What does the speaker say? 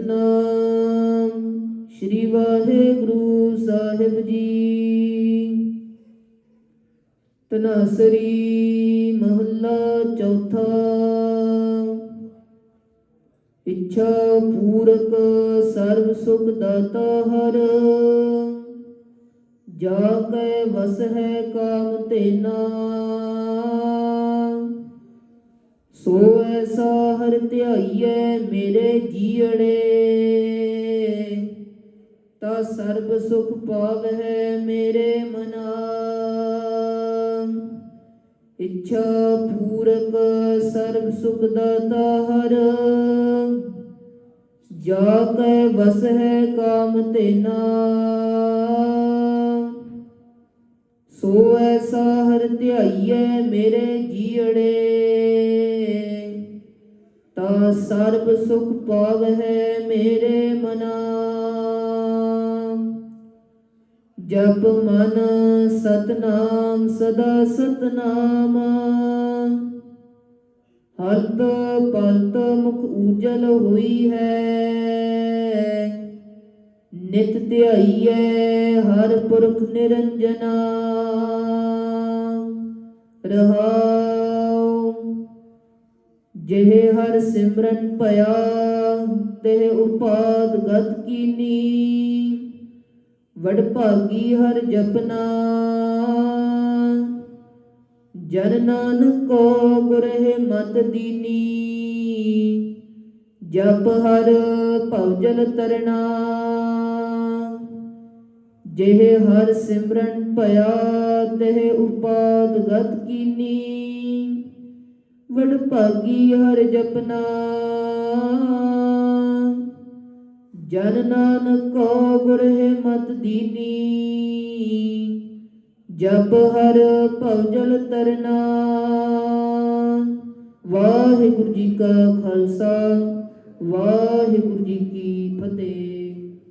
ਨਾਮ ਸ੍ਰੀ ਵਾਹਿਗੁਰੂ ਸਾਹਿਬ ਜੀ। ਤਨਾਸਰੀ ਮਹੱਲਾ ਚੌਥਾ। ਇੱਛਾ ਪੂਰਕ ਸਰਬ ਸੁਖ ਦਾਤਾ ਹਰ। ਜਾ ਕੈ ਵਸ ਹੈ ਕਾਮ ਤੇਨਾ ਸੋ ਐਸਾ ਹਰ ਧਿਆਈਐ ਮੇਰੇ ਜੀਅੜੇ। ਤਾ ਸਰਬ ਸੁਖ ਪਾਵਹਿ ਮੇਰੇ ਮਨਾ। ਇੱਛਾ ਪੂਰਕ ਸਰਬ ਸੁਖ ਦਾਤਾ ਹਰ। ਜਾ ਕੈ ਵਸ ਹੈ ਕਾਮ ਤੇਨਾ ਸੋ ਐਸਾ ਹਰ ਧਿਆਈਐ ਮੇਰੇ ਜੀਅੜੇ। ਤਾ ਸਰਬ ਸੁਖ ਪਾਵਹਿ ਮੇਰੇ ਮਨਾ। ਜਪ ਮਨ ਸਤਨਾਮ, ਸਦਾ ਸਤਨਾਮ। ਹਰਤ ਪਲਤ ਮੁਖ ਉਜਲ ਹੋਈ ਹੈ। ਨਿਤ ਧਿਆਈਐ ਹਰ ਪੁਰਖ ਨਿਰੰਜਨਾ। ਰਹਾਉ ਜਿਹੇ ਹਰ ਸਿਮਰਨ ਭਇਆ ਤੇ ਉਪਾਦ ਗਤ ਕੀਨੀ। ਵਡ ਭਾਗੀ ਹਰ ਜਪਨਾ ਜਨ ਨਾਨਕ ਕੋ ਗੁਰਹਿ ਮਤ ਦੀਨੀ। ਜਪ ਹਰ ਭਉਜਲ ਤਰਣਾ, ਜਿਹੇ ਹਰ ਸਿਮਰਨ ਭਇਆ ਤੇ ਉਪਾਦ ਗਤ ਕੀਨੀ। ਵਡ ਭਾਗੀ ਹਰ ਜਪਨਾ। ਜਨ ਨਾਨਕ ਕੋ ਗੁਰਹਿ ਮਤ ਦੀਨੀ। ਜਪ ਹਰ ਭਉਜਲ ਤਰਨਾ। ਵਾਹਿਗੁਰੂ ਜੀ ਕਾ ਖਾਲਸਾ, ਵਾਹਿਗੁਰੂ ਜੀ ਕੀ ਫਤਿਹ।